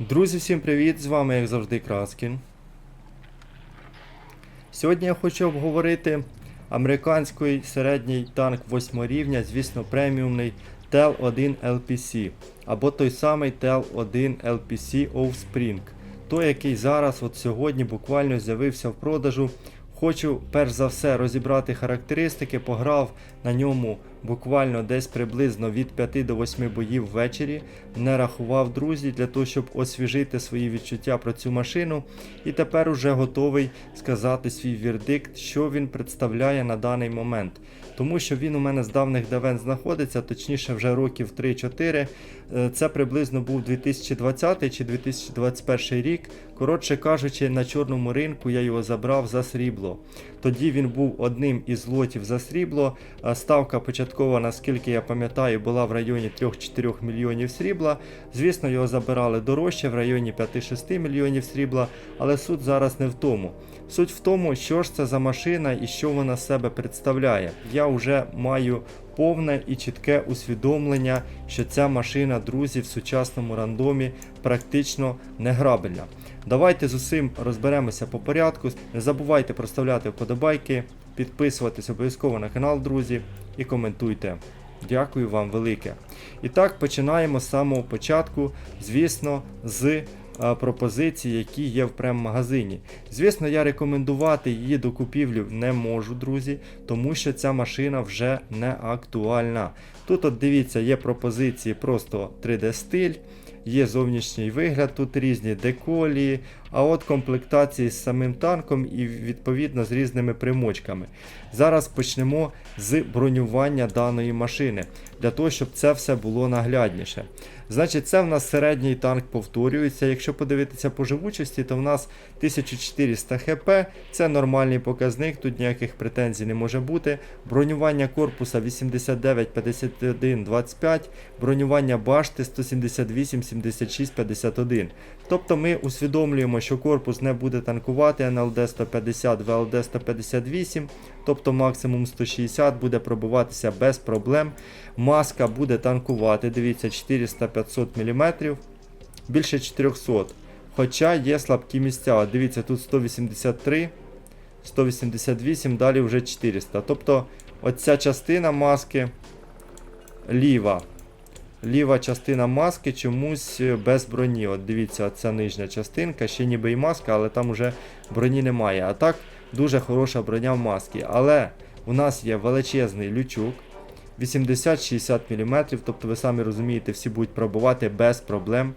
Друзі, всім привіт! З вами, як завжди, Краскін. Сьогодні я хочу обговорити американський середній танк 8 рівня, звісно, преміумний TEL-1 LPC, або той самий TEL-1 LPC Offspring. Той, який зараз, от сьогодні, буквально з'явився в продажу. Хочу перш за все розібрати характеристики, пограв на ньому буквально десь приблизно від 5 до 8 боїв ввечері. Не рахував друзі для того, щоб освіжити свої відчуття про цю машину. І тепер уже готовий сказати свій вердикт, що він представляє на даний момент. Тому що він у мене з давних давен знаходиться, точніше вже років 3-4. Е, Це приблизно був 2020 чи 2021 рік. Коротше кажучи, на чорному ринку я його забрав за срібло. Тоді він був одним із лотів за срібло. Ставка початкова, наскільки я пам'ятаю, була в районі 3-4 мільйонів срібла. Звісно, його забирали дорожче в районі 5-6 мільйонів срібла, але суть зараз не в тому. Суть в тому, що ж це за машина і що вона себе представляє. Я вже маю повне і чітке усвідомлення, що ця машина, друзі, в сучасному рандомі практично не грабельна. Давайте з усім розберемося по порядку. Не забувайте проставляти вподобайки, підписуватись обов'язково на канал, друзі, і коментуйте. Дякую вам велике. І так, починаємо з самого початку, звісно, з е, пропозицій, які є в прем-магазині. Звісно, я рекомендувати її до купівлі не можу, друзі, тому що ця машина вже не актуальна. Тут, от дивіться, є пропозиції просто 3D-стиль, є зовнішній вигляд, тут різні деколії, а от комплектації з самим танком і відповідно з різними примочками. Зараз почнемо з бронювання даної машини, для того, щоб це все було наглядніше. Значить, це в нас середній танк повторюється. Якщо подивитися по живучості, то в нас 1400 хп, це нормальний показник, тут ніяких претензій не може бути. Бронювання корпуса 89, 51, 25, бронювання башти 178, 76, 51. Тобто ми усвідомлюємо, що корпус не буде танкувати НЛД 150, ВЛД 158, тобто максимум 160 буде пробиватися без проблем. Маска буде танкувати, дивіться, 400-500 мм, більше 400. Хоча є слабкі місця. Дивіться, тут 183, 188, далі вже 400. Тобто оця частина маски ліва. Ліва частина маски чомусь е, без броні. От дивіться, ця нижня частинка, ще ніби і маска, але там уже броні немає. А так, дуже хороша броня в маски. Але у нас є величезний лючок. 80-60 мм, тобто ви самі розумієте, всі будуть пробувати без проблем.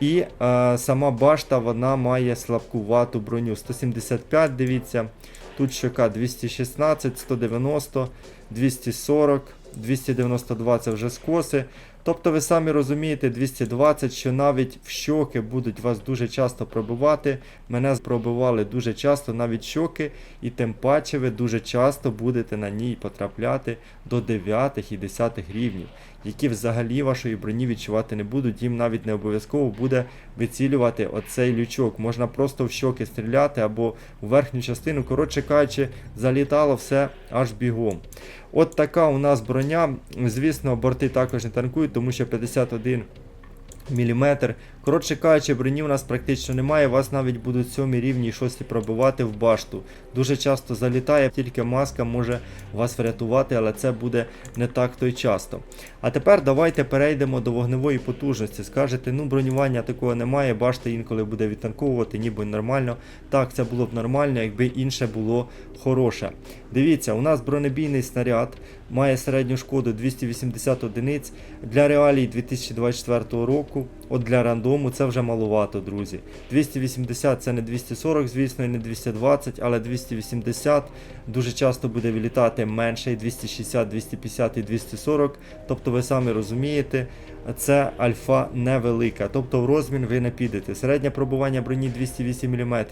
І е, сама башта вона має слабкувату броню. 175, дивіться. Тут щока 216, 190, 240, 292 це вже скоси. Тобто ви самі розумієте, 220, що навіть в щоки будуть вас дуже часто пробивати. Мене пробивали дуже часто навіть щоки, і тим паче ви дуже часто будете на ній потрапляти до 9 і 10 рівнів, які взагалі вашої броні відчувати не будуть. Їм навіть не обов'язково буде вицілювати оцей лючок. Можна просто в щоки стріляти або в верхню частину. Коротше кажучи, залітало все аж бігом. От така у нас броня. Звісно, борти також не танкують, тому що 51 мм. Коротше кажучи, броні у нас практично немає. Вас навіть будуть 7 рівні і 6 пробивати в башту. Дуже часто залітає, тільки маска може вас врятувати, але це буде не так то й часто. А тепер давайте перейдемо до вогневої потужності. Скажете, ну бронювання такого немає, башта інколи буде відтанковувати, ніби нормально. Так, це було б нормально, якби інше було хороше. Дивіться, у нас бронебійний снаряд має середню шкоду 280 одиниць. Для реалій 2024 року, от для рандому це вже маловато, друзі. 280 це не 240, звісно, і не 220, але 280 дуже часто буде вилітати менше, і 260, 250 і 240. Тобто ви самі розумієте, це альфа невелика. Тобто в розмін ви не підете. Середнє пробування броні 208 мм.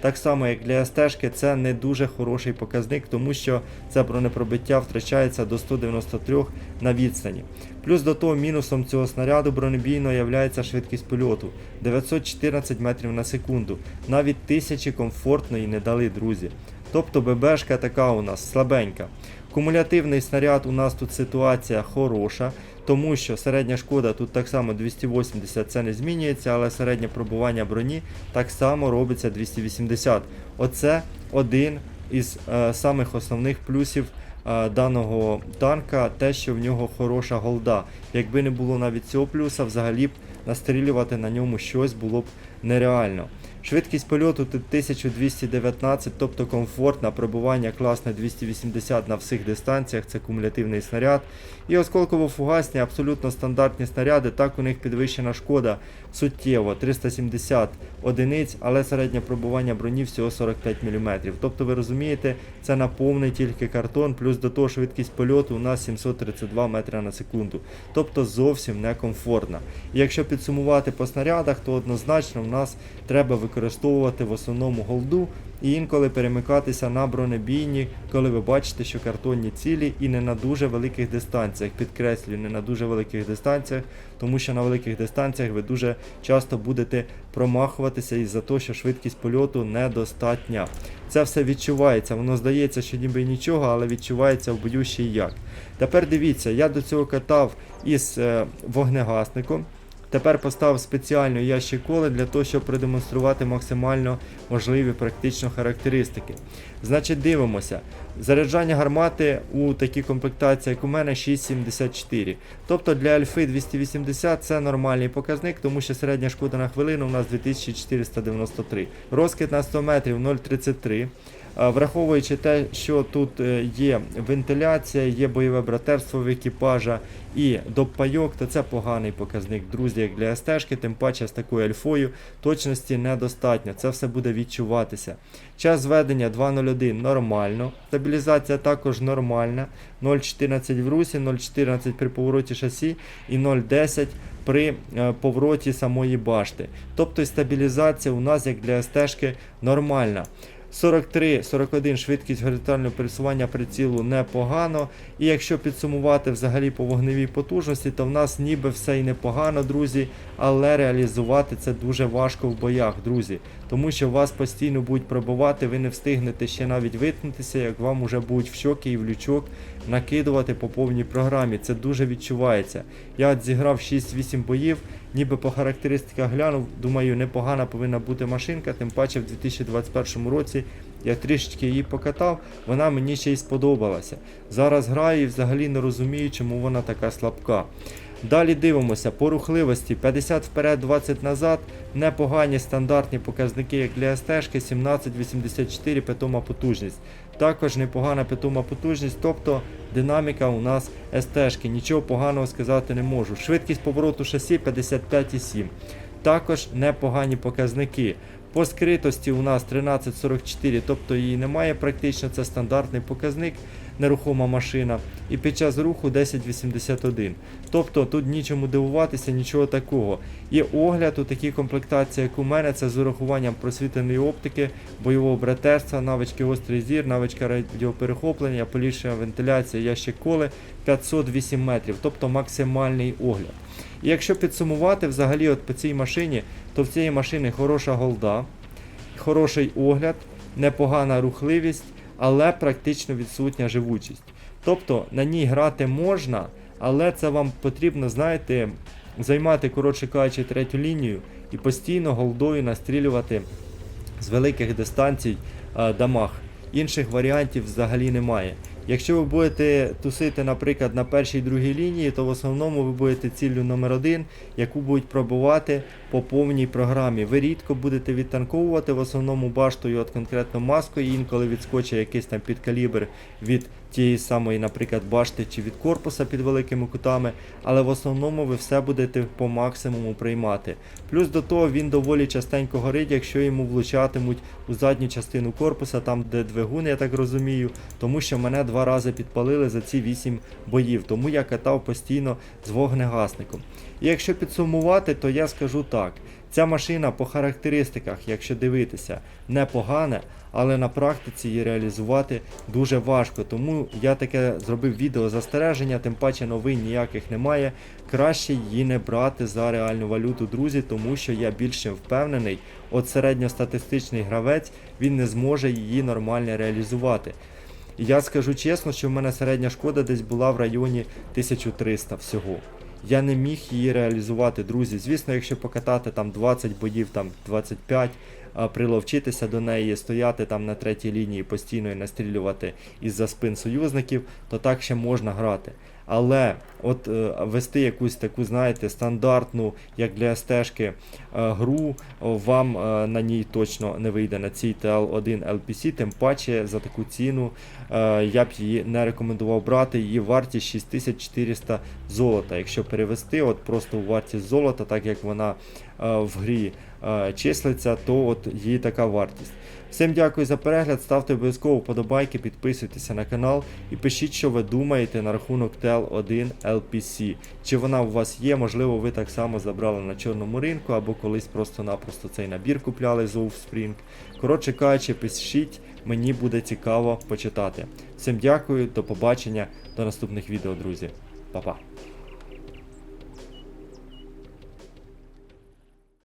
Так само, як для СТ, це не дуже хороший показник, тому що це бронепробиття втрачається до 193 на відстані. Плюс до того мінусом цього снаряду бронебійного є швидкість польоту 914 метрів на секунду. Навіть тисячі комфортно їй не дали, друзі. Тобто ББшка така у нас слабенька. Кумулятивний снаряд у нас тут ситуація хороша, тому що середня шкода тут так само 280, це не змінюється, але середнє пробування броні так само робиться 280. Оце один із е, самих основних плюсів е, даного танка, те, що в нього хороша голда. Якби не було навіть цього плюса, взагалі б настрілювати на ньому щось було б нереально. Швидкість польоту тут 1219, тобто комфортна, пробування класне 280 на всіх дистанціях, це кумулятивний снаряд. І осколково-фугасні, абсолютно стандартні снаряди, так у них підвищена шкода суттєво 370 одиниць, але середнє пробування броні всього 45 мм. Тобто ви розумієте, це на повний тільки картон, плюс до того швидкість польоту у нас 732 метри на секунду. Тобто зовсім некомфортна. І якщо підсумувати по снарядах, то однозначно в нас треба використовувати в основному голду і інколи перемикатися на бронебійні, коли ви бачите, що картонні цілі і не на дуже великих дистанціях. Підкреслюю, не на дуже великих дистанціях, тому що на великих дистанціях ви дуже часто будете промахуватися із-за того, що швидкість польоту недостатня. Це все відчувається, воно здається, що ніби нічого, але відчувається в бою як. Тепер дивіться, я до цього катав із е, вогнегасником. Тепер поставив спеціально ящик коли для того, щоб продемонструвати максимально можливі практично характеристики. Значить, дивимося. Заряджання гармати у такій комплектації, як у мене, 6,74. Тобто для альфи 280 це нормальний показник, тому що середня шкода на хвилину у нас 2493. Розкид на 100 метрів 0,33. Враховуючи те, що тут е, є вентиляція, є бойове братерство в екіпажа і доппайок, то це поганий показник, друзі, як для СТ-шки, тим паче з такою альфою точності недостатньо. Це все буде відчуватися. Час зведення 2.01 нормально. Стабілізація також нормальна. 0.14 в русі, 0.14 при повороті шасі і 0.10 при е, повороті самої башти. Тобто стабілізація у нас, як для СТ-шки, нормальна. 43-41 швидкість горизонтального пересування прицілу непогано. І якщо підсумувати взагалі по вогневій потужності, то в нас ніби все і непогано, друзі, але реалізувати це дуже важко в боях, друзі. Тому що вас постійно будуть пробивати, ви не встигнете ще навіть виткнутися, як вам уже будуть в щоки і в лючок накидувати по повній програмі. Це дуже відчувається. Я от зіграв 6-8 боїв, ніби по характеристиках глянув, думаю, непогана повинна бути машинка, тим паче в 2021 році я трішечки її покатав, вона мені ще й сподобалася. Зараз граю і взагалі не розумію, чому вона така слабка. Далі дивимося по рухливості 50 вперед, 20 назад. Непогані стандартні показники, як для СТ-шки, 17,84 питома потужність. Також непогана питома потужність, тобто динаміка у нас СТ-шки. Нічого поганого сказати не можу. Швидкість повороту шасі 55,7. Також непогані показники. По скритості у нас 1344, тобто її немає практично, це стандартний показник, нерухома машина. І під час руху 1081. Тобто тут нічому дивуватися, нічого такого. І огляд у такій комплектації, як у мене, це з урахуванням просвітленої оптики, бойового братерства, навички острий зір, навичка радіоперехоплення, поліпшення вентиляція, ящик коли 508 метрів, тобто максимальний огляд. І якщо підсумувати взагалі от по цій машині, то в цієї машини хороша голда, хороший огляд, непогана рухливість, але практично відсутня живучість. Тобто на ній грати можна, але це вам потрібно, знаєте, займати, коротше кажучи, третю лінію і постійно голдою настрілювати з великих дистанцій е, дамаг. Інших варіантів взагалі немає. Якщо ви будете тусити, наприклад, на першій другій лінії, то в основному ви будете ціллю номер один, яку будуть пробувати по повній програмі. Ви рідко будете відтанковувати в основному баштою от конкретно маскою, інколи відскочить якийсь там підкалібр від тієї самої, наприклад, башти чи від корпуса під великими кутами, але в основному ви все будете по максимуму приймати. Плюс до того він доволі частенько горить, якщо йому влучатимуть у задню частину корпуса, там де двигун, я так розумію, тому що мене два рази підпалили за ці 8 боїв, тому я катав постійно з вогнегасником. І якщо підсумувати, то я скажу так. Ця машина по характеристиках, якщо дивитися, непогана, але на практиці її реалізувати дуже важко. Тому я таке зробив відео застереження, тим паче новин ніяких немає. Краще її не брати за реальну валюту, друзі, тому що я більше впевнений, от середньостатистичний гравець він не зможе її нормально реалізувати. Я скажу чесно, що в мене середня шкода десь була в районі 1300 всього. Я не міг її реалізувати, друзі. Звісно, якщо покатати там 20 боїв, там 25, а приловчитися до неї, стояти там на третій лінії постійно і настрілювати із-за спин союзників, то так ще можна грати. Але от е, вести якусь таку, знаєте, стандартну, як для СТ-шки, е, гру, вам е, на ній точно не вийде на цій TL1 LPC, тим паче за таку ціну я б її не рекомендував брати. Її вартість 6400 золота. Якщо перевести от просто у вартість золота, так як вона в грі числиться, то от її така вартість. Всім дякую за перегляд, ставте обов'язково вподобайки, підписуйтеся на канал і пишіть, що ви думаєте на рахунок TL1 LPC. Чи вона у вас є, можливо, ви так само забрали на чорному ринку, або колись просто-напросто цей набір купляли з Offspring. Коротше кажучи, пишіть, мені буде цікаво почитати. Всім дякую, до побачення, до наступних відео, друзі. Па-па.